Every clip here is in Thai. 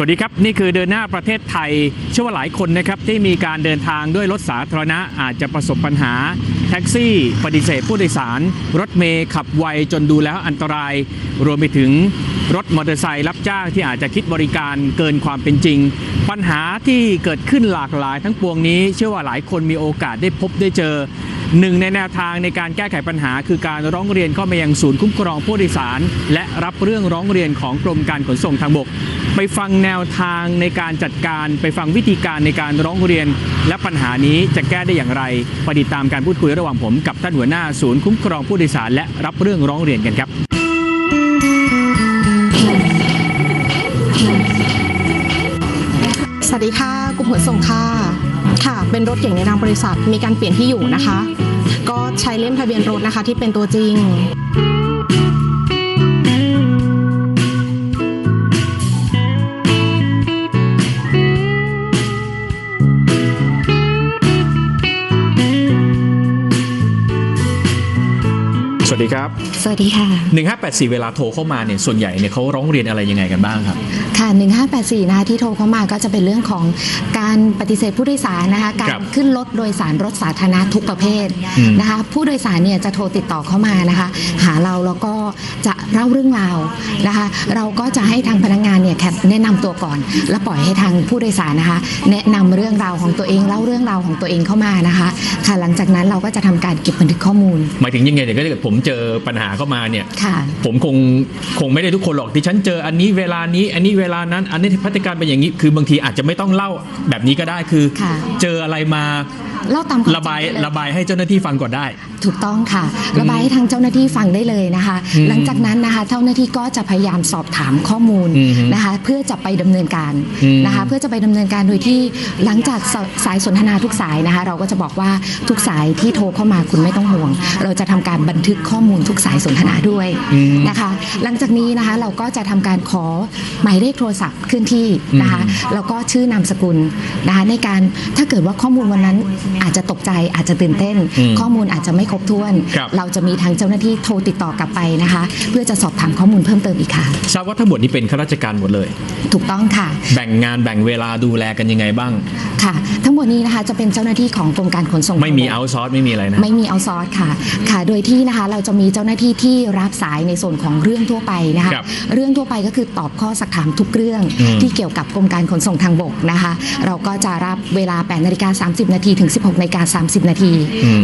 สวัสดีครับ นี่คือเดินหน้าประเทศไทย เชื่อว่าหลายคนนะครับที่มีการเดินทางด้วยรถสาธารณะอาจจะประสบปัญหา แท็กซี่ ปฏิเสธผู้โดยสาร รถเมย์ขับไวจนดูแล้วอันตราย รวมไปถึงรถมอเตอร์ไซค์รับจ้างที่อาจจะคิดบริการเกินความเป็นจริง ปัญหาที่เกิดขึ้นหลากหลายทั้งปวงนี้ เชื่อว่าหลายคนมีโอกาสได้พบได้เจอหนึ่งในแนวทางในการแก้ไขปัญหา คือการร้องเรียนเข้ามายังศูนย์คุ้มครองผู้โดยสาร และรับเรื่องร้องเรียนของกรมการขนส่งทางบก ไปฟังแนวทางในการจัดการ ไปฟังวิธีการในการร้องเรียน และปัญหานี้จะแก้ได้อย่างไรไปติดตามการพูดคุยระหว่างผมกับท่านหัวหน้าศูนย์คุ้มครองผู้โดยสารและรับเรื่องร้องเรียนกันครับ สวัสดีค่ะกลุ่มขนส่งค่ะ ค่ะ เป็นรถเก่งในนามบริษัทมีการเปลี่ยนที่อยู่นะคะ ก็ใช้เล่มทะเบียนรถนะคะที่เป็นตัวจริง สวัสดีครับ สวัสดีค่ะ 1584 เวลาโทรเข้ามาเนี่ยส่วนใหญ่เนี่ยเขาร้องเรียนอะไรยังไงกันบ้างครับ ค่ะ1584นะคะที่โทรเข้ามาก็จะเป็นเรื่องของการปฏิเสธผู้โดยสารนะคะกาครัรบขึ้นรถโดยสารรถสาธารณะทุกประเภทอืมนะคะผู้โดยสารเนี่ยจะโทรติดต่อเข้ามานะคะ หาเราแล้วก็จะเล่าเรื่องราวนะคะ เราก็จะให้ทางพนักงานเนี่ยแคปแนะนำตัวก่อน แล้วปล่อยให้ทางผู้โดยสารนะคะ แนะนำเรื่องราวของตัวเองเล่าเรื่องราวของตัวเองเข้ามานะคะค่ะหลังจากนั้นเราก็จะทำการเก็บบันทึกข้อมูลหมายถึงยังไงเดี๋ยวก็ถ้าเกิดผมเจอปัญหาเข้ามาเนี่ยค่ะผมคงคงไม่ได้ทุกคนหรอกที่ฉันเจออันนี้เวลานี้อันนี้เวลานั้น อันนี้พฤติการเป็นอย่างนี้ คือบางทีอาจจะไม่ต้องเล่าแบบนี้ก็ได้คือ ค่ะเจออะไรมาเล่าตามควมระบายจงได้เลระบายให้เจ้าหน้าที่ฟังก่อนได้ ถูกต้องค่ะ ระบายให้ทางเจ้าหน้าที่ฟังได้เลยนะคะ อืมหลังจากนั้นนะคะเจ้าหน้าที่ก็จะพยายามสอบถามข้อมูลอืมนะคะ เพื่อจะไปดำเนินการอืมนะคะ เพื่อจะไปดำเนินการโดยที่หลังจากสสายสนทนาทุกสายนะคะ เราก็จะบอกว่าทุกสายที่โทรเข้ามาคุณไม่ต้องห่วง เราจะทำการบันทึกข้อมูลทุกสายสนทนาด้วยนะคะ หลังจากนี้นะคะเราก็จะทำการขอหมายเลขโทรศัพท์เคลื่อนที่นะคะแล้วก็ชื่อนามสกุลนะคะในการถ้าเกิดว่าข้อมูลวันนั้นอาจจะตกใจอาจจะตื่นเต้นอืมข้อมูลอาจจะไม่ครบถ้วนครับเราจะมีทางเจ้าหน้าที่โทรติดต่อกลับไปนะคะ เพื่อจะสอบถามข้อมูลเพิ่มเติมอีกค่ะทราบว่าทั้งหมดนี้เป็นข้าราชการหมดเลย ถูกต้องค่ะ แบ่งงานแบ่งเวลาดูแลกันยังไงบ้างค่ะ ทั้งหมดนี้นะคะจะเป็นเจ้าหน้าที่ของกรมการขนส่งไม่มีทางบกเอาซอร์สไม่มีอะไรนะไม่มีเอาซอร์สค่ะค่ะ โดยที่นะคะเราจะมีเจ้าหน้าที่ที่รับสายในส่วนของเรื่องทั่วไปนะคะครับเรื่องทั่วไปก็คือตอบข้อสักถามทุกเรื่องอืมที่เกี่ยวกับกรมการขนส่งทางบกนะคะ เราก็จะรับเวลา8นาฬิกา30 นาทีถึง 16นาฬิกา30 นาที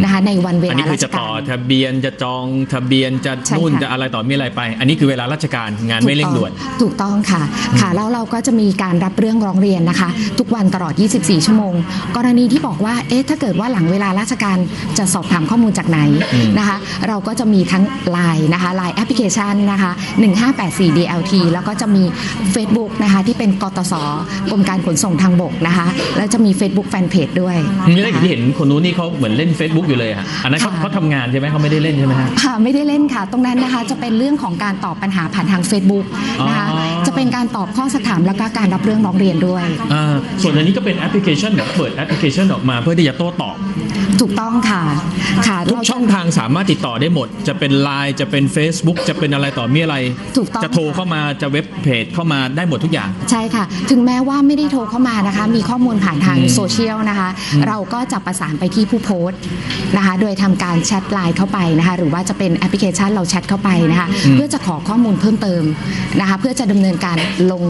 นะคะในวันเวอันลานี้คือราชจะกาต่อรทะเบียนจะจองทะเบียนจะใช่นู่นค่ะจะอะไรต่อมีอะไรไป อันนี้คือเวลาราชการงานไม่เร่งด่วน ถูกต้องค่ะค่ะแล้วเราก็จะมีการรับเรื่องร้องเรียนนะคะ ทุกวันตลอด 24 ชั่วโมง กรณีที่บอกว่าเอ๊ะถ้าเกิดว่าหลังเวลาราชการจะสอบถามข้อมูลจากไหนนะคะเราก็จะมีทั้ง Line นะคะ Line แอปพลิเคชันนะคะ1584 DLT แล้วก็จะมี Facebook นะคะที่เป็นกตสกรมการขนส่งทางบกนะคะแล้วจะมี Facebook Fanpage ด้วยนี่ได้นะคะที่เห็นคนนู้นนี่เขาเหมือนเล่น Facebook อยู่เลยอะอันนั้นเขาค่ะเขาทำงานใช่ไหมเขาไม่ได้เล่นใช่ไหมฮะค่ะไม่ได้เล่นค่ะ ตรงนั้นนะคะจะเป็นเรื่องของการตอบปัญหาผ่านทาง Facebook นะคะอ๋อจะ เป็นการตอบข้อสักถามแล้วก็การรับเรื่องร้องเรียนด้วย อ่าส่วนอันนี้ก็เป็นแอปพลิเคชันแบบเปิดแอปพลิเคชันออกมาเพื่อที่จะโต้ตอบ ถูกต้องค่ะค่ะทุกเราจะช่องทางสามารถติดต่อได้หมด จะเป็น Line จะเป็น Facebook จะเป็นอะไรต่อมีอะไร ถูกต้อง จะโทรเข้ามาจะเว็บเพจเข้ามาได้หมดทุกอย่าง ใช่ค่ะ ถึงแม้ว่าไม่ได้โทรเข้ามานะคะ มีข้อมูลผ่านทางอืมโซเชียลนะคะ เราก็จะประสานไปที่ผู้โพสต์นะคะ โดยทำการแชทไลน์เข้าไปนะคะ หรือว่าจะเป็นแอปพลิเคชันเราแชทเข้าไปนะคะ เพื่อจะขอข้อมูลเพิ่มเติมนะคะ เพื่อจะดำเนินการลง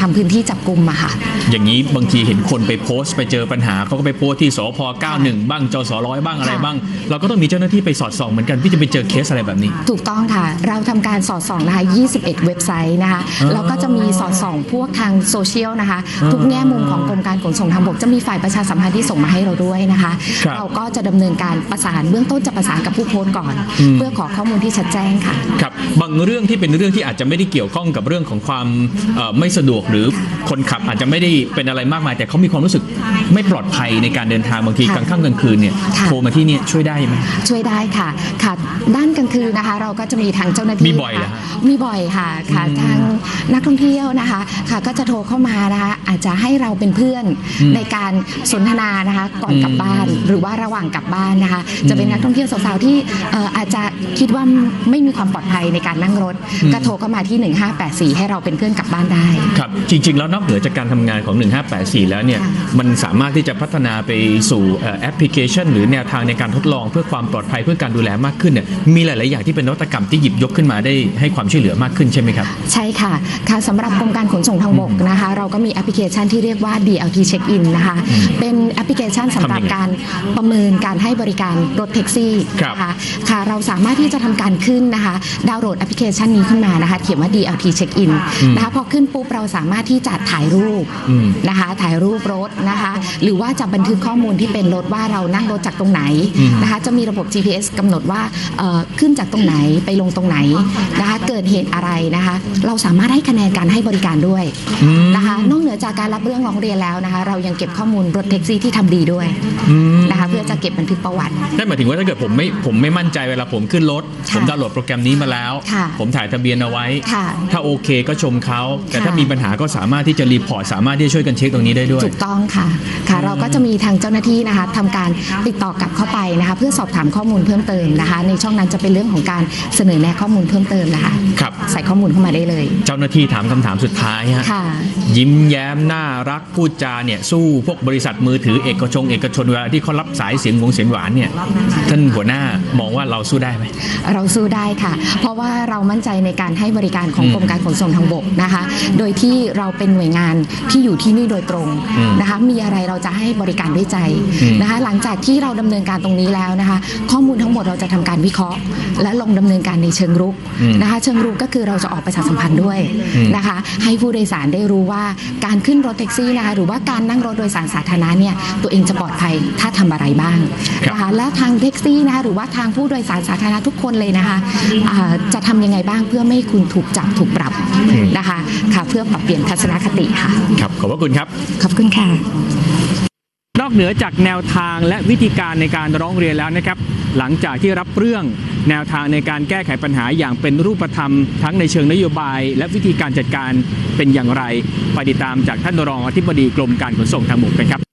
ทำพื้นที่จับกลุ่มอะค่ะ อย่างนี้บางทีเห็นคนไปโพสต์ไปเจอปัญหาเขาก็ไปโพสต์ที่สพ91 บ้างจสร้อยบ้างอะไรค่ะบ้าง เราก็ต้องมีเจ้าหน้าที่ไปสอดส่องเหมือนกันที่จะไปเจอเคสอะไรแบบนี้ ถูกต้องค่ะ เราทำการสอดส่องนะคะ21 เว็บไซต์นะคะอ๋อแล้วก็จะมีสอดส่องพวกทางโซเชียลนะคะอ๋อทุกแง่มุมของกรมการขนส่งทางบกจะมีฝ่ายประชาสัมพันธ์ที่ส่งมาให้เราด้วยนะคะครับเราก็จะดำเนินการประสานเบื้องต้นจะประสานกับผู้โพสต์ก่อนอืมเพื่อขอข้อมูลที่ชัดแจ้งค่ะครับบางเรื่องที่เป็นเรื่องที่อาจจะไม่ได้เกี่ยวข้องกับเรื่องของความเอ่อไม่สะดวกหรือคนขับอาจจะไม่ได้เป็นอะไรมากมาย แต่เขามีความรู้สึกไม่ปลอดภัยในการเดินทางบางทีกค่ะลางค่ำกลางคืนเนี่ยค่ะโทรมาที่เนี่ยช่วยได้ไหมช่วยได้ค่ะค่ะ ด้านกลางคืนนะคะ เราก็จะมีทางเจ้าหน้าที่มีบ่อยเหรอค่ะฮะมีบ่อยค่ะค่ะทางนักท่องเที่ยวนะคะค่ะก็จะโทรเข้ามานะคะอาจจะให้เราเป็นเพื่อนอืมในการสนทนานะคะก่อนกลับอืมบ้าน หรือว่าระหว่างกลับบ้านนะคะ จะเป็นนักท่องเที่ยวสาวๆที่เอ่ออาจจะคิดว่าไม่มีความปลอดภัยในการนั่งรถ ก็โทรเข้ามาที่ 1584 ให้เราเป็นเพื่อนกลับบ้านได้ ครับ จริง ๆ แล้วนอกเหนือจากการทำงานของ 1584 แล้วเนี่ยค่ะมันสามารถที่จะพัฒนาไปสู่เอ่อแอปพลิเคชัน หรือแนวทางในการทดลองเพื่อความปลอดภัยเพื่อการดูแลมากขึ้นเนี่ย มีหลาย ๆ อย่างที่เป็นนวัตกรรมที่หยิบยกขึ้นมาได้ให้ความช่วยเหลือมากขึ้นใช่ไหมครับ ใช่ค่ะ ค่ะสำหรับกรมการขนส่งทางบกนะคะ เราก็มีแอปพลิเคชันที่เรียกว่า DLT Check In นะคะ เป็นแอปพลิเคชันสำหรับทำยังไงการประเมินการให้บริการรถแท็กซี่ครับนะคะ ค่ะ เราสามารถที่จะทำการขึ้นนะคะ ดาวน์โหลดแอปพลิเคชันนี้ขึ้นมานะคะ เขียนว่า DLT Check In นะคะพอขึ้นปุ๊บเราสามารถที่จะถ่ายรูปอืมนะคะ ถ่ายรูปรถนะคะ หรือว่าจะบันทึกข้อมูลที่เป็นรถว่าเรานั่งรถจากตรงไหนอืมนะคะ จะมีระบบ GPS กำหนดว่าเอ่อขึ้นจากตรงไหนไปลงตรงไหนนะคะ เกิดเหตุอะไรนะคะ เราสามารถให้คะแนนการให้บริการด้วยอืมนะคะ นอกเหนือจากการรับเรื่องร้องเรียนแล้วนะคะ เรายังเก็บข้อมูลรถแท็กซี่ที่ทำดีด้วยอืมนะคะ เพื่อจะเก็บบันทึกประวัตินั่นหมายถึงว่าถ้าเกิดผมไม่ผมไม่มั่นใจเวลาผมขึ้นรถค่ะผมดาวน์โหลดโปรแกรมนี้มาแล้วค่ะผมถ่ายทะเบียนเอาไว้ค่ะถ้าโอเคก็ชมเขา แต่ค่ะถ้ามีปัญหาก็สามารถที่จะรีพอร์ตสามารถที่จะช่วยกันเช็คตรงนี้ได้ด้วย ถูกต้องค่ะค่ะ เราก็จะมีทางเจ้าหน้าที่นะคะทำการติดต่อกลับเข้าไปนะคะ เพื่อสอบถามข้อมูลเพิ่มเติมนะคะ ในช่องนั้นจะเป็นเรื่องของการเสนอแนะข้อมูลเพิ่มเติมนะคะครับใส่ข้อมูลเข้ามาได้เลย เจ้าหน้าที่ถามคำถามสุดท้ายฮะค่ะยิ้มแย้มน่ารักพูดจาเนี่ยสู้พวกบริษัทมือถือเอกชนเอกชนเวลาที่เขารับสายเสียงหวงเสียงหวานเนี่ยท่านหัวหน้ามองว่าเราสู้ได้ไหมเราสู้ได้ค่ะ เพราะว่าเรามั่นใจในการให้บริการของอืมกรมการขนส่งทางบกนะคะ โดยที่เราเป็นหน่วยงานที่อยู่ที่นี่โดยตรงอืมนะคะ มีอะไรเราจะให้บริการด้วยใจอืมนะคะ หลังจากที่เราดำเนินการตรงนี้แล้วนะคะ ข้อมูลทั้งหมดเราจะทำการวิเคราะห์ และลงดำเนินการในเชิงรุกอืมนะคะ เชิงรุกก็คือเราจะออกประชาสัมพันธ์ด้วยอืมนะคะ ให้ผู้โดยสารได้รู้ว่าการขึ้นรถแท็กซี่นะคะ หรือว่าการนั่งรถโดยสารสาธารณะเนี่ยตัวเองจะปลอดภัยถ้าทำอะไรบ้างครับนะคะ และทางแท็กซี่นะคะหรือว่าทางผู้โดยสารสาธารณะทุกคนเลยนะคะอ่าจะทำยังไงบ้างเพื่อไม่ให้คุณถูกจับถูกปรับนะคะค่ะเพื่อปรับเปลี่ยนทัศนคติค่ะครับขอบพระคุณครับ ขอบคุณค่ะ นอกเหนือจากแนวทางและวิธีการในการร้องเรียนแล้วนะครับ หลังจากที่รับเรื่องแนวทางในการแก้ไขปัญหาอย่างเป็นรูปธรรม ทั้งในเชิงนโยบาย และวิธีการจัดการเป็นอย่างไร ไปติดตามจากท่านรองอธิบดีกรมการขนส่งทางบกกันครับ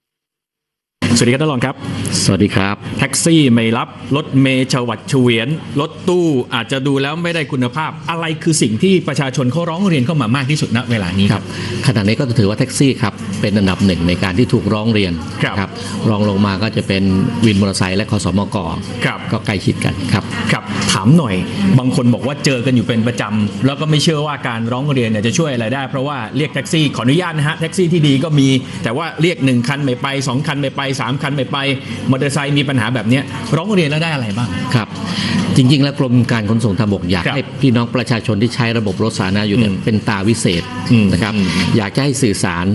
สวัสดีครับท่านรองครับ สวัสดีครับ แท็กซี่ไม่รับรถเมย์ฉวัดเฉวียนรถตู้อาจจะดูแล้วไม่ได้คุณภาพ อะไรคือสิ่งที่ประชาชนเขาร้องเรียนเข้ามามากที่สุดณเวลานี้ครับขณะนี้ก็ถือว่าแท็กซี่ครับเป็นอันดับหนึ่งในการที่ถูกร้องเรียนครับรองลงมาก็จะเป็นวินมอเตอร์ไซค์และคสมกครับก็ใกล้ชิดกันครับครับ ถามหน่อย บางคนบอกว่าเจอกันอยู่เป็นประจำแล้วก็ไม่เชื่อว่าการร้องเรียนเนี่ยจะช่วยอะไรได้ เพราะว่าเรียกแท็กซี่ขออนุญาตนะฮะแท็กซี่ที่ดีก็มี แต่ว่าเรียก1คันไม่ไป2คันไม่ไป3คันไม่ไปมอเตอร์ไซค์มีปัญหาแบบเนี้ยร้องเรียนแล้วได้อะไรบ้างครับจริง ๆ แล้วกรมการขนส่งทางบกอยากครับให้พี่น้องประชาชนที่ใช้ระบบรถสาธารณะอยู่เนี่ยอืมเป็นตาวิเศษอืมนะครับอืมอยากจะให้สื่อสาร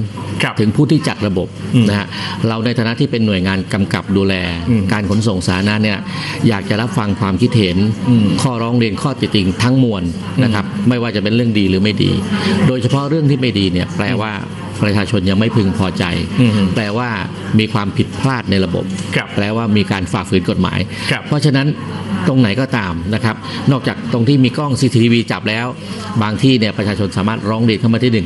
ครับถึงผู้ที่จัดระบบอืมนะฮะเราในฐานะที่เป็นหน่วยงานกำกับดูแลอืมการขนส่งสาธารณะเนี่ยอยากจะรับฟังความคิดเห็นอืมข้อร้องเรียนข้อติติงทั้งมวลนะครับไม่ว่าจะเป็นเรื่องดีหรือไม่ดี โดยเฉพาะเรื่องที่ไม่ดีเนี่ยแปลว่า ประชาชนยังไม่พึงพอใจอืมแปลว่ามีความผิดพลาดในระบบครับแปลว่ามีการฝ่าฝืนกฎหมายครับเพราะฉะนั้นตรงไหนก็ตามนะครับ นอกจากตรงที่มีกล้อง CCTV จับแล้ว บางที่เนี่ยประชาชนสามารถร้องเรียนเข้ามาที่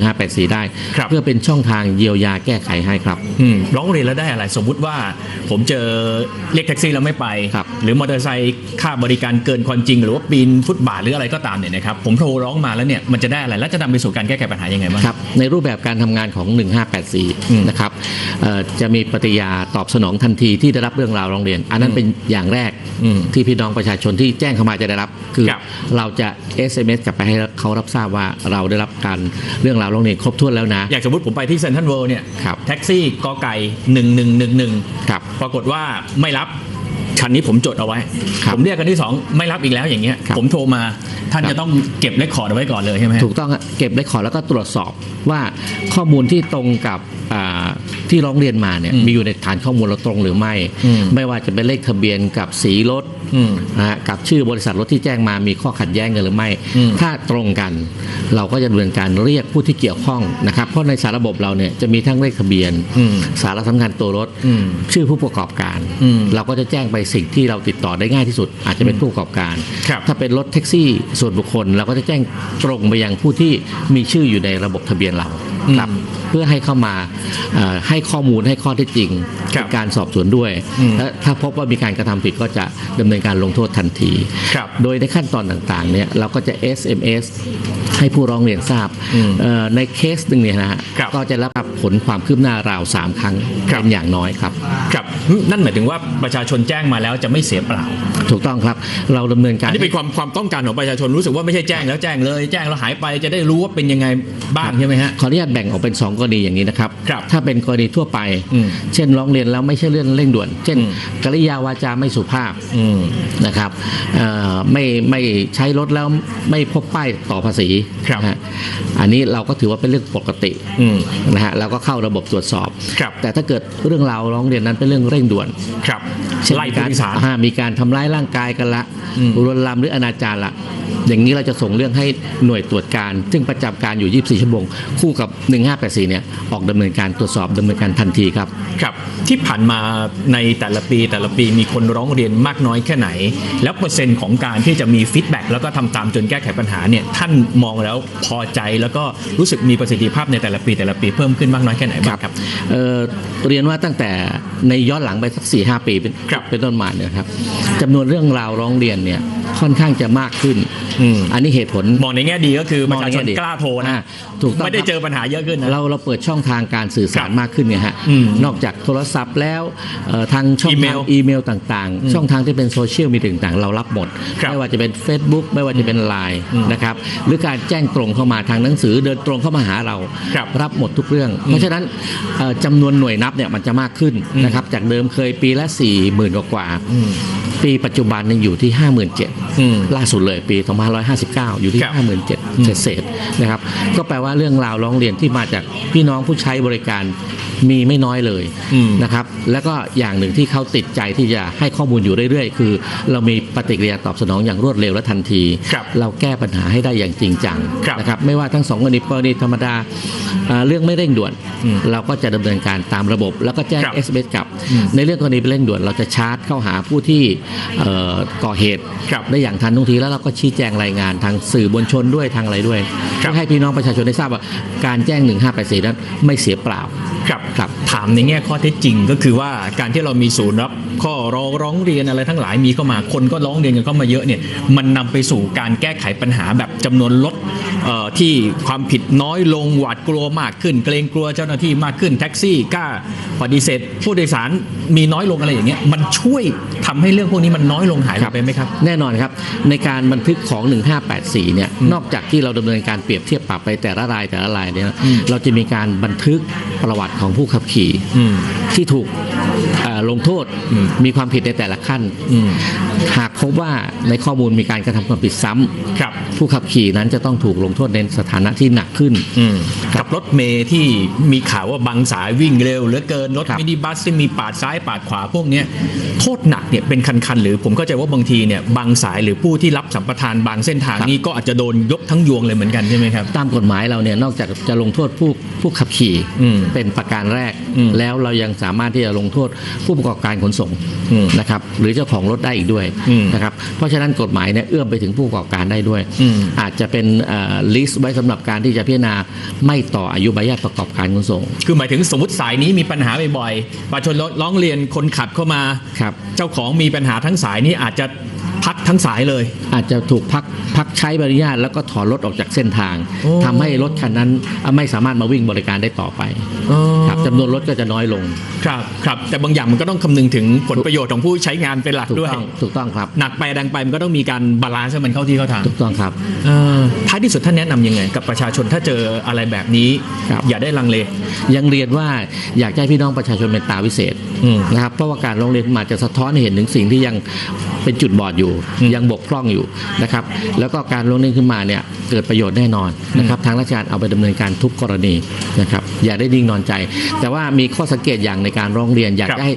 1584 ได้ครับเพื่อเป็นช่องทางเยียวยาแก้ไขให้ครับอืมร้องเรียนแล้วได้อะไรสมมุติว่า ผมเจอเรียกแท็กซี่แล้วไม่ไปครับหรือมอเตอร์ไซค์ค่าบริการเกินความจริง หรือว่าปีนฟุตบาทหรืออะไรก็ตามเนี่ยนะครับผมโทรร้องมาแล้วเนี่ยมันจะได้อะไรและจะนำไปสู่การแก้ไขปัญหายังไงบ้างครับในรูปแบบการทำงานของอืม1584 นะครับเอ่อจะมีปฏิกิริยาตอบสนองทันทีที่ได้รับเรื่องราวร้องเรียน อันนั้นเป็นอย่างแรกอืมที่พี่น้องประชาชนที่แจ้งเข้ามาจะได้รับ คือครับเราจะ SMS กลับไปให้เขารับทราบว่าเราได้รับการเรื่องราวร้องเรียนครบถ้วนแล้วนะ อย่างสมมติผมไปที่เซ็นทรัลเวิลด์เนี่ยครับแท็กซี่กอไก่หนึ่งหนึ่งหนึ่งหนึ่งครับปรากฏว่าไม่รับ คันนี้ผมจดเอาไว้ครับผมเรียกกันที่สองไม่รับอีกแล้วอย่างเงี้ยครับผมโทรมาท่านครับจะต้องเก็บเลคคอร์ดเอาไว้ก่อนเลยใช่ไหมฮะถูกต้องฮะเก็บได้ขอร์ดแล้วก็ตรวจสอบว่าข้อมูลที่ตรงกับอ่า ที่ร้องเรียนมาเนี่ยอืมมีอยู่ในฐานข้อมูลเราตรงหรือไม่อืมไม่ว่าจะเป็นเลขทะเบียนกับสีรถอืมนะฮะกับชื่อบริษัทรถที่แจ้งมามีข้อขัดแย้งกันหรือไม่อืมถ้าตรงกันเราก็จะดำเนินการเรียกผู้ที่เกี่ยวข้องนะครับเพราะในสารระบบเราเนี่ยจะมีทั้งเลขทะเบียนอืมสาระสำคัญตัวรถอืมชื่อผู้ประกอบการอืมเราก็จะแจ้งไปสิ่งที่เราติดต่อได้ง่ายที่สุด อาจจะเป็นผู้ประกอบการครับถ้าเป็นรถแท็กซี่ส่วนบุคคล เราก็จะแจ้งตรงไปยังผู้ที่มีชื่ออยู่ในระบบทะเบียนเราครับเพื่อให้เข้ามาเอ่อให้ข้อมูลให้ข้อเท็จจริงครับในการสอบสวนด้วยอืมและถ้าพบว่ามีการกระทำผิดก็จะดำเนินการลงโทษทันทีครับโดยในขั้นตอนต่างๆเนี่ยเราก็จะ SMS ให้ผู้ร้องเรียนทราบอืมเอ่อในเคสหนึ่งเนี่ยนะฮะครับก็จะรับผลความคืบหน้าราว 3 ครั้งครับเป็นอย่างน้อยครับครับนั่นหมายถึงว่าประชาชนแจ้งมาแล้วจะไม่เสียเปล่า ถูกต้องครับ เราดำเนินการอันนี้เป็นความความต้องการของประชาชนรู้สึกว่าไม่ใช่แจ้งแล้วแจ้งเลยแจ้งแล้วหายไปจะได้รู้ว่าเป็นยังไงบ้างใช่ไหมฮะขออนุญาตแบ่งออกเป็น 2 กรณีอย่างนี้นะครับครับถ้าเป็นกรณีทั่วไปอืมเช่นร้องเรียนแล้วไม่ใช่เรื่องเร่งด่วน เช่นอืมกริยาวาจาไม่สุภาพอืมนะครับเอ่อไม่ไม่ใช้รถแล้วไม่พบป้ายต่อภาษีครับนะฮะอันนี้เราก็ถือว่าเป็นเรื่องปกติอืมนะฮะเราก็เข้าระบบตรวจสอบครับแต่ถ้าเกิดเรื่องราวร้องเรียนนั้นเป็นเรื่องเร่งด่วนครับเช่นไล่มีผู้การโดยสารอ่ามีการทำร้ายร่างกายกันละอืมลวนลามหรืออนาจารละ อย่างนี้เราจะส่งเรื่องให้หน่วยตรวจการ ซึ่งประจำการอยู่ 24 ชั่วโมง คู่กับ 1584 เนี่ย ออกดำเนินการตรวจสอบดำเนินการทันทีครับ ครับ ที่ผ่านมาในแต่ละปีแต่ละปีมีคนร้องเรียนมากน้อยแค่ไหน แล้วเปอร์เซ็นต์ของการที่จะมีฟีดแบ็กแล้วก็ทำตามจนแก้ไขปัญหาเนี่ยท่านมองแล้วพอใจแล้วก็รู้สึกมีประสิทธิภาพในแต่ละปีแต่ละปีเพิ่มขึ้นมากน้อยแค่ไหนบ้างครับเอ่อเรียนว่าตั้งแต่ในย้อนหลังไปสัก4ีหปีเป็นครับเป็นต้นมาเนี่ยครับจำนวนเรื่องราวร้องเรียนเนี่ยค่อนข้างจะมากขึ้นอืมอันนี้เหตุผลมองในแง่ดีก็คือประชาชนมองในแง่ดีกล้าโทรอ่านะถูกต้องไม่ได้ครับเจอปัญหาเยอะขึ้นนะ เราเราเปิดช่องทางการสื่อสารครับมากขึ้นเนี่ยฮะอืมนอกจากโทรศัพท์แล้วเอ่อทางช่องอีเมทางลอีเมลต่างๆ ช่องทางที่เป็นโซเชียลมีต่างๆ เรารับหมดครับไม่ว่าจะเป็น Facebook ไม่ว่าจะเป็น Line อืมนะครับหรือการแจ้งตรงเข้ามาทางหนังสือเดินตรงเข้ามาหาเราครับรับหมดทุกเรื่อง เพราะฉะนั้นเอ่อจำนวนหน่วยนับเนี่ยมันจะมากขึ้นอืมนะครับจากเดิมเคยปีละ4 0,000กว่ากว่าๆอืมปีปัจจุบันเนี่ยอยู่ที่อืม57,000ล่าสุดเลยปี 2559 อยู่ที่ครับ57,000เศษๆนะครับก็แปลว่าเรื่องราวร้องเรียนที่มาจากพี่น้องผู้ใช้บริการมีไม่น้อยเลยอืมนะครับ แล้วก็อย่างหนึ่งที่เขาติดใจที่จะให้ข้อมูลอยู่เรื่อยๆ คือ เรามีปฏิกิริยาตอบสนองอย่างรวดเร็วและทันทีครับเราแก้ปัญหาให้ได้อย่างจริงจังครับนะครับไม่ว่าทั้งสองกรณีกรณีธรรมดาเอ่อเรื่องไม่เร่งด่วนอืมเราก็จะดำเนินการตามระบบ แล้วก็แจ้งครับ SMS กลับอืมในเรื่องกรณีเป็นเร่งด่วน เราจะชาร์จเข้าหาผู้ที่เอ่อก่อเหตุครับได้อย่างทันทุกทีแล้วเราก็ชี้แจงรายงานทางสื่อมวลชนด้วยทางอะไรด้วยครับเพื่อให้พี่น้องประชาชนได้ทราบว่าการแจ้ง 1584นั้นไม่เสียเปล่าครับครับถามในแง่ข้อเท็จจริงก็คือว่าการที่เรามีศูนย์รับข้อร้องร้องเรียนอะไรทั้งหลายมีเข้ามาคนก็ร้องเรียนกันเข้ามาเยอะเนี่ยมันนำไปสู่การแก้ไขปัญหาแบบจำนวนลดเอ่อที่ความผิดน้อยลงหวาดกลัวมากขึ้น เกรงกลัวเจ้าหน้าที่มากขึ้นแท็กซี่กล้าปฏิเสธผู้โดยสารมีน้อยลงอะไรอย่างเงี้ยมันช่วย ทำให้เรื่องพวกนี้มันน้อยลงหายไปไหมครับ แน่นอนครับ ในการบันทึกของ 1584 เนี่ย นอกจากที่เราดำเนินการเปรียบเทียบปรับไปแต่ละรายแต่ละรายเนี่ยอืมเราจะมีการบันทึกประวัติของผู้ขับขี่อืมที่ถูกเอ่อ ลงโทษอืมมีความผิดในแต่ละขั้นอืมหากพบว่าในข้อมูลมีการกระทำความผิดซ้ำครับผู้ขับขี่นั้นจะต้องถูกลงโทษในสถานะที่หนักขึ้นอืมกับรถเมย์ที่มีข่าวว่าบางสายวิ่งเร็วเหลือเกินรถครับมินิบัสที่มีปาดซ้ายปาดขวาพวกเนี้ยโทษหนักเนี่ยเป็นคันๆหรือผมเข้าใจว่าบางทีเนี่ยบางสายหรือผู้ที่รับสัมปทานบางเส้นทางนี่ก็อาจจะโดนยกทั้งยวงเลยเหมือนกันใช่ไหมครับตามกฎหมายเราเนี่ยนอกจากจะลงโทษผู้ผู้ขับขี่อืมเป็นประการแรกอืมแล้วเรายังสามารถที่จะลงโทษผู้ประกอบการขนส่งอืมนะครับหรือเจ้าของรถได้อีกด้วยอืมนะครับเพราะฉะนั้นกฎหมายเนี่ยเอื้อมไปถึงผู้ประกอบการได้ด้วยอืมอาจจะเป็นลิสต์ไว้สำหรับการที่จะพิจารณาไม่ต่ออายุใบอนุญาตประกอบการขนส่ง คือหมายถึงสมมติสายนี้มีปัญหาบ่อยๆประชาชนร้องเรียนคนขับเข้ามาครับเจ้าของมีปัญหาทั้งสายนี้อาจจะ พักทั้งสายเลย อาจจะถูกพักพักใช้ใบอนุญาตแล้วก็ถอนรถออกจากเส้นทางโอ้ทำให้รถคันนั้นไม่สามารถมาวิ่งบริการได้ต่อไปครับจำนวนรถก็จะน้อยลงครับครับแต่บางอย่างมันก็ต้องคำนึงถึงผลประโยชน์ของผู้ใช้งานเป็นหลักถูกด้วยต้องถูกต้องครับหนักไปดังไปมันก็ต้องมีการบาลานซ์ให้มันเข้าที่เข้าทางถูกต้องครับเอ่อท้ายที่สุดท่านแนะนำยังไง กับประชาชนถ้าเจออะไรแบบนี้ครับอย่าได้ลังเล ยังเรียนว่าอยากให้พี่น้องประชาชนเป็นตาวิเศษอืมนะครับเพราะว่าการร้องเรียนมาจะสะท้อนให้เห็นถึงสิ่งที่ยังเป็นจุดบอดอยู่อืมยังบกพร่องอยู่นะครับแล้วก็การลงเรียนขึ้นมาเนี่ยเกิดประโยชน์แน่นอนนะครับทางราชการเอาไปดำเนินการทุกกรณีนะครับอย่าได้นิ่งนอนใจ แต่ว่ามีข้อสังเกตอย่างในการร้องเรียนอยากครับจะให้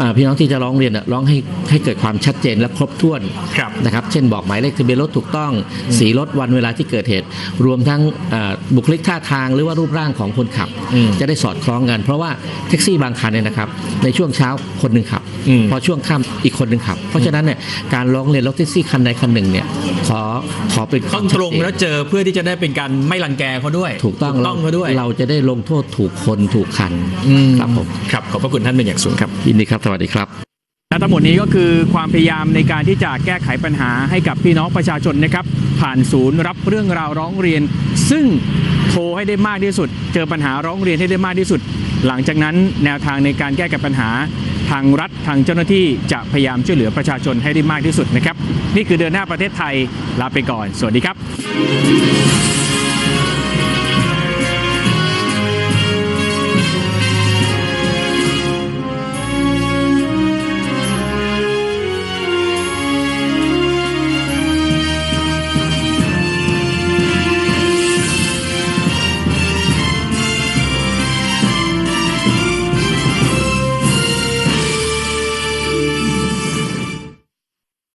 อ่าพี่น้องที่จะร้องเรียนน่ะร้องให้ให้เกิดความชัดเจนและครบถ้วนครับนะครับเช่นบอกหมายเลขทะเบียนรถถูกต้อง สีรถวันเวลาที่เกิดเหตุ รวมทั้งอ่าบุคลิกท่าทางหรือว่ารูปร่างของคนขับอืมจะได้สอดคล้องกัน เพราะว่าแท็กซี่บางคันเนี่ยนะครับในช่วงเช้าคนหนึ่งขับอืม พอช่วงค่ำอีกคนหนึ่งขับ เพราะฉะนั้นเนี่ยการร้องเรียนรถแท็กซี่คันใดคันหนึ่งเนี่ยขอขอเป็นควาต้อมงชัตดรงเจนแล้วเจอเพื่อที่จะได้เป็นการไม่รังแกเขาด้วย ถูกต้องต้องเขาด้วย เราจะได้ลงโทษถูกคนถูกคันอืมครับผมครับขอบพระคุณท่านเป็นอย่างสูงครับยินดีครับสวัสดีครับและทั้งหมดนี้ก็คือความพยายามในการที่จะแก้ไขปัญหาให้กับพี่น้องประชาชนนะครับ ผ่านศูนย์รับเรื่องราวร้องเรียน ซึ่งโทรให้ได้มากที่สุด เจอปัญหาร้องเรียนให้ได้มากที่สุด หลังจากนั้นแนวทางในการแก้ไขปัญหาทางรัฐทางเจ้าหน้าที่จะพยายามช่วยเหลือประชาชนให้ได้มากที่สุดนะครับ นี่คือเดินหน้าประเทศไทยลาไปก่อน สวัสดีครับ